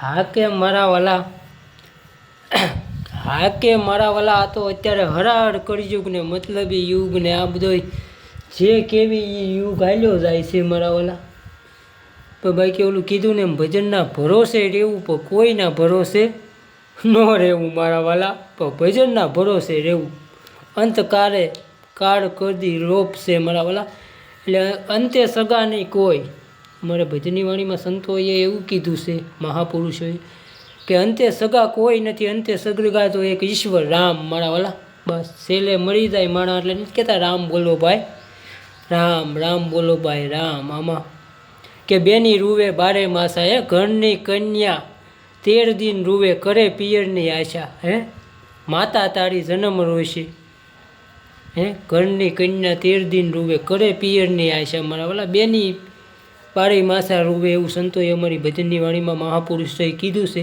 હા કે મારા વાલા? હા કે મારા વાલા, આ તો અત્યારે હરાહર કળયુગ ને મતલબી યુગ ને આ બધો જે કેવી એ યુગ હાલ્યો જાય છે મારા વાલા. પણ બાકી ઓલું કીધું ને એમ ભજનના ભરોસે રહેવું પણ કોઈના ભરોસે ન રહેવું મારા વાલા. પણ ભજનના ભરોસે રહેવું. અંતકારે કાળ કરદી રોપ છે મારા વાલા. એટલે અંતે સગા નહીં કોઈ અમારે ભજનની વાણીમાં સંતોએ એવું કીધું છે, મહાપુરુષોએ, કે અંતે સગા કોઈ નથી, અંતે સગા તો એક ઈશ્વર, રામ મારા વાલા. બસ, છેલ્લે મળી જાય માણા એટલે નથી કહેતા, રામ બોલો ભાઈ, રામ રામ બોલો ભાઈ, રામ, આમાં. કે બેની રૂવે બારે માસા હે ઘરની કન્યા તેર દિન રૂવે કરે પિયરની આશા. હે? માતા તારી જન્મ રોશે. હે? ઘરની કન્યા તેર દિન રૂવે કરે પિયરની આશા. મારા વાલા, બેની બારે માસા રૂવે એવું સંતોએ અમારી ભજનની વાણીમાં મહાપુરુષોએ કીધું છે.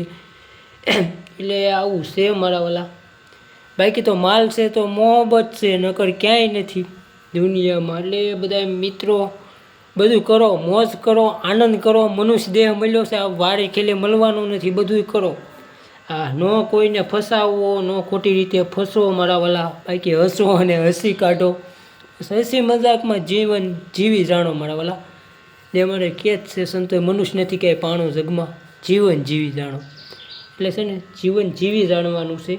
એટલે આવું છે મારા વાલા. બાકી તો માલ છે તો મોહબત છે, નકર ક્યાંય નથી દુનિયામાં. એટલે બધા મિત્રો, બધું કરો, મોજ કરો, આનંદ કરો મનુષ્ય દેહ મળ્યો છે, આ વારે ખેલે મળવાનું નથી બધું કરો. હા ન કોઈને ફસાવો ન ખોટી રીતે ફસવો મારા વાલા. બાકી હસો અને હસી કાઢો. હસી મજાકમાં જીવન જીવી જાણો મારા વાલા. જે અમારે કે જ છે, સંતોએ મનુષ્ય નથી ક્યાંય પાણો જગમાં, જીવન જીવી જાણો. એટલે છે ને, જીવન જીવી જાણવાનું છે.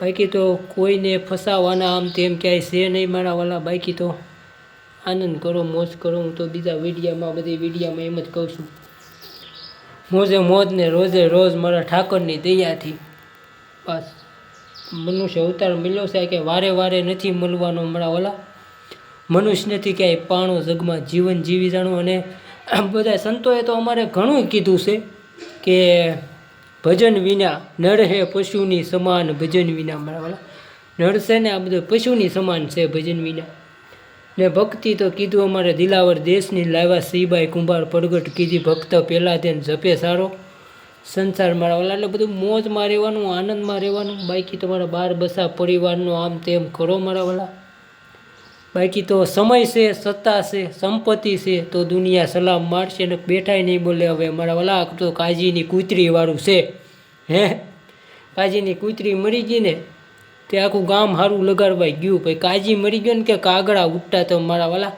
બાકી તો કોઈને ફસાવાના આમ તેમ ક્યાંય છે નહીં મારા વાલા. બાકી તો આનંદ કરો, મોજ કરો. હું તો બીજા વિડીયામાં, બધી વિડીયામાં એમ જ કહું છું. મોજે મોજ ને રોજે રોજ મારા ઠાકરની દયાથી. બસ. મનુષ્ય અવતાર મળ્યો છે કે વારે વારે નથી મળવાનો મારા વાલા. મનુષ્ય નથી ક્યાંય પાણો, જગમાં જીવન જીવી જાણું અને બધા સંતોએ તો અમારે ઘણું કીધું છે કે ભજન વિના નર હે પશુની સમાન, ભજન વિના મારા વાલા. નર છે ને આ બધું પશુની સમાન છે ભજન વિના. ને ભક્તિ તો કીધું અમારે દિલાવર દેશની લાવ્યા શ્રીબાઈ કુંભાર પ્રગટ કીધી ભક્ત પહેલાં તેને જપે સારો. સંસાર મારા વાલા, એટલે બધું મોજમાં રહેવાનું, આનંદમાં રહેવાનું. બાકી તમારા બાર બસા પરિવારનો આમ તેમ કરો મારા વાલા. બાકી તો સમય છે, સત્તા છે, સંપત્તિ છે, તો દુનિયા સલામ મારશે ને બેઠાય નહીં બોલે હવે મારા વલા તો કાજીની કૂતરીવાળું છે. હે? કાજીની કૂતરી મરી ગઈ ને તે આખું ગામ સારું લગાડવાઈ ગયું. પછી કાજી મરી ગયો ને કે કાગડા ઉઠતા તો મારા વાલા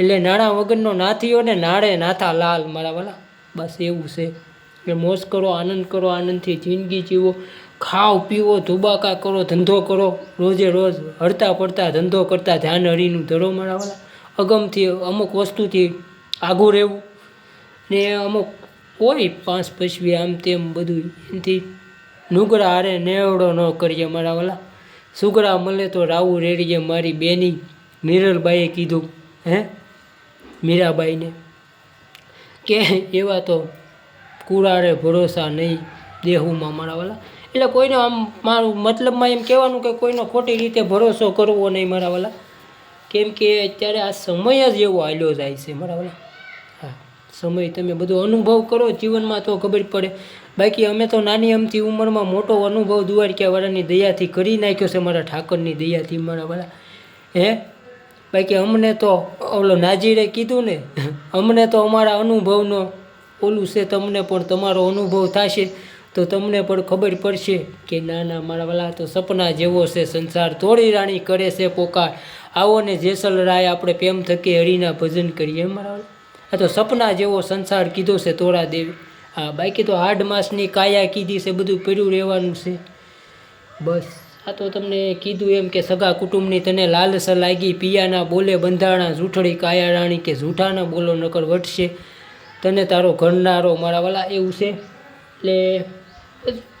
એટલે નાણાં વગરનો નાથીઓ ને નાળે નાથા લાલ મારા વાલા બસ એવું છે. કે મોજ કરો, આનંદ કરો, આનંદથી જિંદગી જીવો. ખાઓ પીવો, ધુબાકા કરો, ધંધો કરો. રોજે રોજ હડતા પડતા ધંધો કરતા ધ્યાન હરીનું ધરો મારા વાલા અગમથી અમુક વસ્તુથી આઘું રહેવું. ને અમુક હોય પાંચ પછી આમ તેમ બધું. એનાથી નુગરા હારે નેવડો ન કરીએ મારા વાલા. સુગરા મળે તો રાવું રેડીએ મારી બેની. મિરલબાઈએ કીધું, હે? મીરાબાઈને. કે એવા તો કુરારે ભરોસા નહીં દેહુમાં મારા વાલા. એટલે કોઈનો આમ મારું મતલબમાં એમ કહેવાનું કે કોઈનો ખોટી રીતે ભરોસો કરવો નહીં મારા વાલા. કેમ કે અત્યારે આ સમય જ એવો હાલ્યો જાય છે મારા વાલા. હા, સમય તમે બધો અનુભવ કરો, જીવનમાં તો ખબર પડે. બાકી અમે તો નાની અમથી ઉંમરમાં મોટો અનુભવ દ્વારકાવાળાની દયાથી કરી નાખ્યો છે, મારા ઠાકરની દયાથી મારા વાલા. હે? બાકી અમને તો ઓલો નાજીરે કીધું ને, અમને તો અમારા અનુભવનો ઓલું છે તમને પણ તમારો અનુભવ થશે. તો તમને પણ ખબર પડશે કે ના ના મારા વાલા તો સપના જેવો છે, સંસાર થોડી રાણી કરે છે પોકાર. આવો ને જેસલ રાય આપણે પ્રેમ થકી હરિના ભજન કરીએ, મારા આ તો સપના જેવો સંસાર કીધો છે તોરા દેવી. હા બાકી તો આઠ માસની કાયા કીધી છે, બધું પડ્યું રહેવાનું છે. બસ. આ તો તમને કીધું એમ કે સગા કુટુંબની તને લાલસ લાગી, પિયાના બોલે બંધાણા જૂઠડી કાયા રાણી કે જૂઠાના બોલો નકર વટશે. તને તારો ઘરનારો મારા વાલા એવું છે? એટલે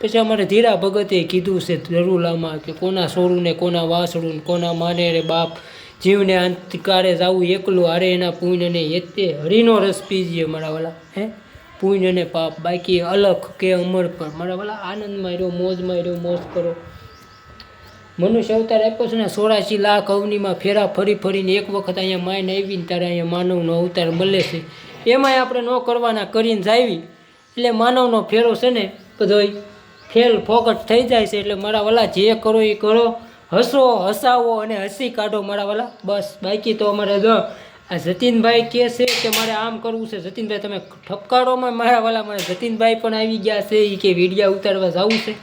પછી અમારે ધીરા ભગતે કીધું છે ધરુલામાં કે કોના સોરું ને કોના વાસળું ને કોના માને રે બાપ, જીવને અંતકારે જાવું એકલું હારે એના પુણ્ય અને એતે હરિનો રસ પીજીએ મારા વાલા, હે? પુણ્ય ને પાપ, બાકી અલખ કે અમર પર મારા વાલા આનંદમાં રહ્યો મોજમાં રહ્યો, મોજ કરો. મનુષ્ય અવતાર આપ્યો છે ને, સોળાસી લાખ અવનીમાં ફેરા ફરી ફરીને એક વખત અહીંયા માઈને આવીને ત્યારે અહીંયા માનવનો અવતાર મળે છે. એમાંય આપણે ન કરવાના, કરીને જાવી એટલે માનવનો ફેરો છે ને બધોય ફેલ ફોકટ થઈ જાય છે એટલે મારા વાલા જે કરો એ કરો. હસો, હસાવો અને હસી કાઢો મારા વાલા. બસ, બાકી તો અમારે જો આ જતીનભાઈ કહે છે કે મારે આમ કરવું છે. જતીનભાઈ, તમે ઠપકારોમાં મારા વાલા. મારા જતીનભાઈ પણ આવી ગયા છે. એ કે વિડીયા ઉતારવા જવું છે.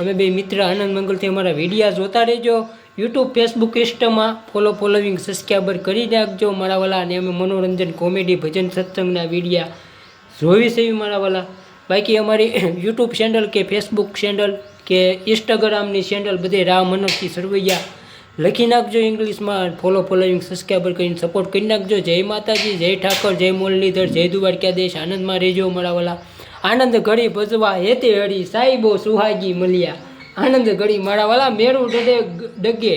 અમે બે મિત્ર આનંદ મંગલથી અમારા વિડીયા જોતા રહેજો. યુટ્યુબ, ફેસબુક, ઇન્સ્ટામાં ફોલો ફોલોવિંગ સબસ્ક્રાઈબર કરી નાખજો મારા વાલા. અને અમે મનોરંજન, કોમેડી, ભજન, સત્સંગના વિડીયા જોવી છે એવી બાકી અમારી યુટ્યુબ ચેનલ કે ફેસબુક ચેનલ કે ઇન્સ્ટાગ્રામની ચેનલ બધે રામ મનોજથી સરવૈયા. લખી નાખજો ઇંગ્લિશમાં ફોલો ફોલોઈંગ સબસ્ક્રાઈબર કરીને સપોર્ટ કરી નાખજો. જય માતાજી, જય ઠાકોર, જય મુરલીધર, જય દ્વારકાધીશ. આનંદમાં રહેજો મારા વાલા. આનંદ ઘડી ભજવા હેતે હળી સાહેબો સુહાગી મળ્યા આનંદ ઘડી મારા વાલા મેરું ડગે ડગે.